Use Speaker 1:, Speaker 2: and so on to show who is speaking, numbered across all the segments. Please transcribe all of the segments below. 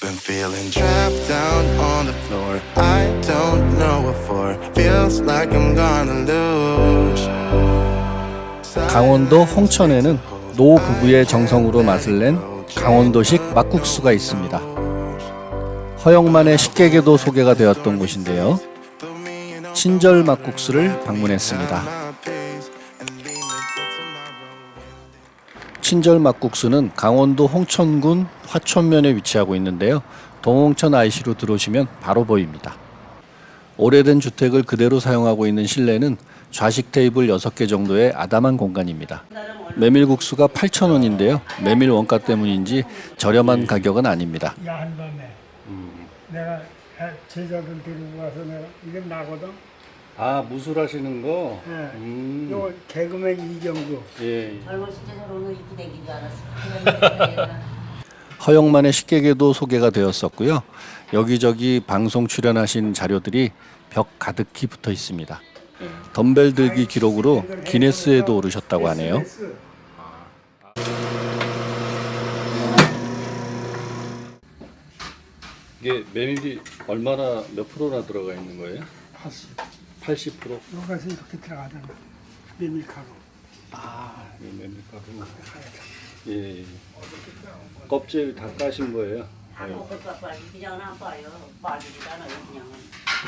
Speaker 1: Been feeling trapped down on the floor. I don't know what for. Feels like I'm gonna lose.
Speaker 2: 강원도 홍천에는 노 부부의 정성으로 맛을 낸 강원도식 막국수가 있습니다. 허영만의 식객에도 소개가 되었던 곳인데요. 친절 막국수를 방문했습니다. 친절 막국수는 강원도 홍천군 화천면에 위치하고 있는데요. 동홍천 IC로 들어오시면 바로 보입니다. 오래된 주택을 그대로 사용하고 있는 실내는 좌식 테이블 6개 정도의 아담한 공간입니다. 메밀국수가 8,000원인데요. 메밀 원가 때문인지 저렴한 가격은 아닙니다.
Speaker 3: 야 한 밤에 내가 애- 제자들 데리고 와서 내가 이게 나거든.
Speaker 2: 아, 무술하시는 거?
Speaker 3: 예. 요 개그맨 이경규.
Speaker 2: 예.
Speaker 4: 젊은 시절로는 이렇게 되긴 줄 알았어.
Speaker 2: 허영만의 식객에도 소개가 되었었고요. 여기저기 방송 출연하신 자료들이 벽 가득히 붙어 있습니다. 덤벨 들기 기록으로 기네스에도 오르셨다고 하네요.
Speaker 3: SBS.
Speaker 2: 이게 메밀이 얼마나 몇 프로나 들어가 있는 거예요?
Speaker 3: 80.
Speaker 2: 80%?
Speaker 3: 여기서 이렇게 들어가잖아. 메밀가루.
Speaker 2: 아, 이 메밀가루. 예. 껍질 다 까신 거예요?
Speaker 4: 안 먹을 것 빨리 그냥은 안 봐요. 않아요 그냥은.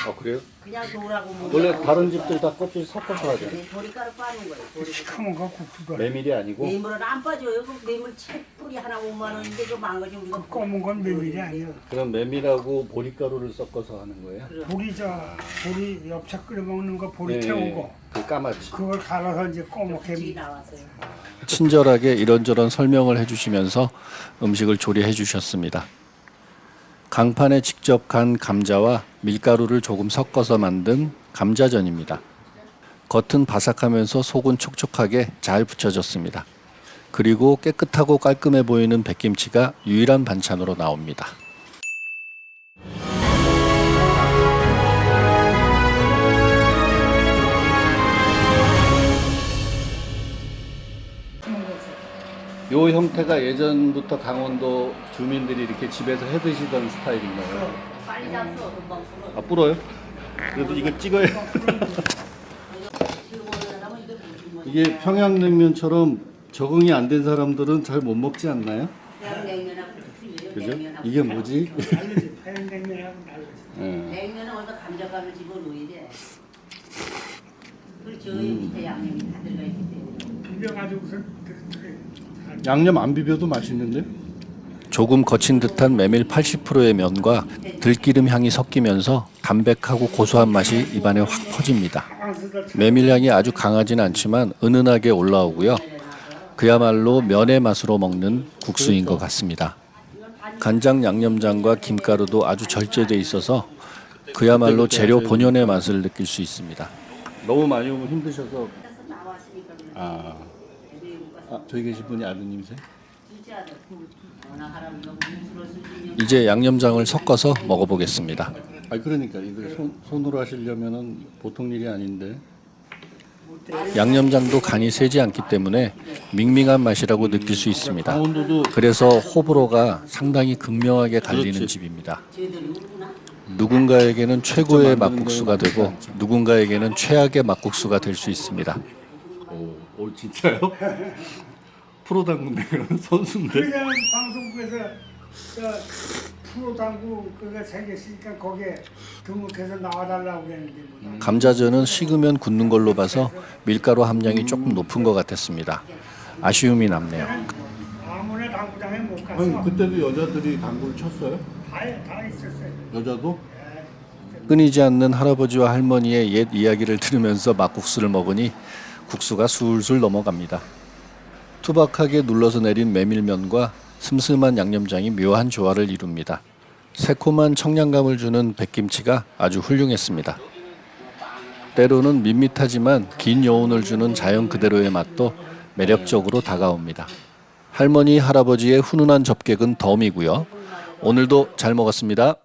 Speaker 2: 아, 그래요?
Speaker 4: 그냥 돌라고 먹는
Speaker 2: 원래
Speaker 4: 거.
Speaker 2: 다른 집들 다 껍질 섞어서 하죠.
Speaker 4: 네, 보리가루 빠는 거예요.
Speaker 3: 시커먼 거 국수가.
Speaker 2: 메밀이 아니고
Speaker 4: 메밀은 안 빠져요. 그 메밀 채 뿌리 하나 5만 원인데 그 망가지 우리가
Speaker 3: 그 검은 건 메밀이 아니야.
Speaker 2: 그럼 메밀하고 보리가루를 섞어서 하는 거예요?
Speaker 3: 보리 저 보리 엽차 끓여 먹는 거 보리
Speaker 2: 네,
Speaker 3: 태운 거.
Speaker 2: 그 까맣지.
Speaker 3: 그걸 갈아서 이제
Speaker 4: 나왔어요.
Speaker 2: 친절하게 이런저런 설명을 해주시면서 음식을 조리해 주셨습니다. 강판에 직접 간 감자와 밀가루를 조금 섞어서 만든 감자전입니다. 겉은 바삭하면서 속은 촉촉하게 잘 붙여졌습니다. 그리고 깨끗하고 깔끔해 보이는 백김치가 유일한 반찬으로 나옵니다. 요 형태가 예전부터 강원도 주민들이 이렇게 집에서 해 드시던 스타일인가요?
Speaker 4: 빨리 잡숴 금방 풀어.
Speaker 2: 아 불어요? 그래도 이거 찍어야
Speaker 4: 지금 오는 사람은 이거 무슨 뭐
Speaker 2: 이게 평양냉면처럼 적응이 안 된 사람들은 잘 못 먹지 않나요?
Speaker 4: 그냥 냉면하고 틀려요.
Speaker 2: 그죠?
Speaker 4: 냉면하고.
Speaker 2: 이게 뭐지?
Speaker 3: 다르지. 팽냉면하고 다르지.
Speaker 2: 예.
Speaker 4: 냉면은 감자가루 집어넣어야 돼. 그렇죠.
Speaker 2: 음.
Speaker 4: 밑에 양념이 다 들어가 있기 때문에.
Speaker 3: 비벼가지고서 들- 들-
Speaker 2: 양념 안 비벼도 맛있는데? 조금 거친 듯한 메밀 80%의 면과 들기름 향이 섞이면서 담백하고 고소한 맛이 입안에 확 퍼집니다. 메밀 향이 아주 강하진 않지만 은은하게 올라오고요. 그야말로 면의 맛으로 먹는 국수인 것 같습니다. 간장 양념장과 김가루도 아주 절제돼 있어서 그야말로 재료 본연의 맛을 느낄 수 있습니다. 너무 많이 오면 힘드셔서 아, 아 저희 계신 분이 아드님이세요? 이제 양념장을 섞어서 먹어보겠습니다. 아 그러니까 이거 손, 손으로 하시려면은 보통 일이 아닌데 양념장도 간이 세지 않기 때문에 밍밍한 맛이라고 느낄 수 있습니다. 그래서 호불호가 상당히 극명하게 갈리는 집입니다.
Speaker 4: 쟤들이 울구나.
Speaker 2: 누군가에게는 최고의 막국수가 되고 누군가에게는 최악의 막국수가 될 수 있습니다. 오, 오 진짜요? 프로 당근데 그런 선수인데?
Speaker 3: 그냥 방송국에서 저 프로 당구 그거 생겼으니까 거기에 등록해서 나와달라고 그랬는데 뭐.
Speaker 2: 감자전은 식으면 굳는 걸로 봐서 밀가루 함량이 조금 높은 것 같았습니다. 아쉬움이 남네요.
Speaker 3: 아무나 당구장에 못 가서
Speaker 5: 아니 그때도 여자들이 당구를 쳤어요?
Speaker 3: 다, 다 있었어요.
Speaker 5: 여자도?
Speaker 2: 끊이지 않는 할아버지와 할머니의 옛 이야기를 들으면서 막국수를 먹으니 국수가 술술 넘어갑니다. 투박하게 눌러서 내린 메밀면과 슴슴한 양념장이 묘한 조화를 이룹니다. 새콤한 청량감을 주는 백김치가 아주 훌륭했습니다. 때로는 밋밋하지만 긴 여운을 주는 자연 그대로의 맛도 매력적으로 다가옵니다. 할머니, 할아버지의 훈훈한 접객은 덤이고요. 오늘도 잘 먹었습니다.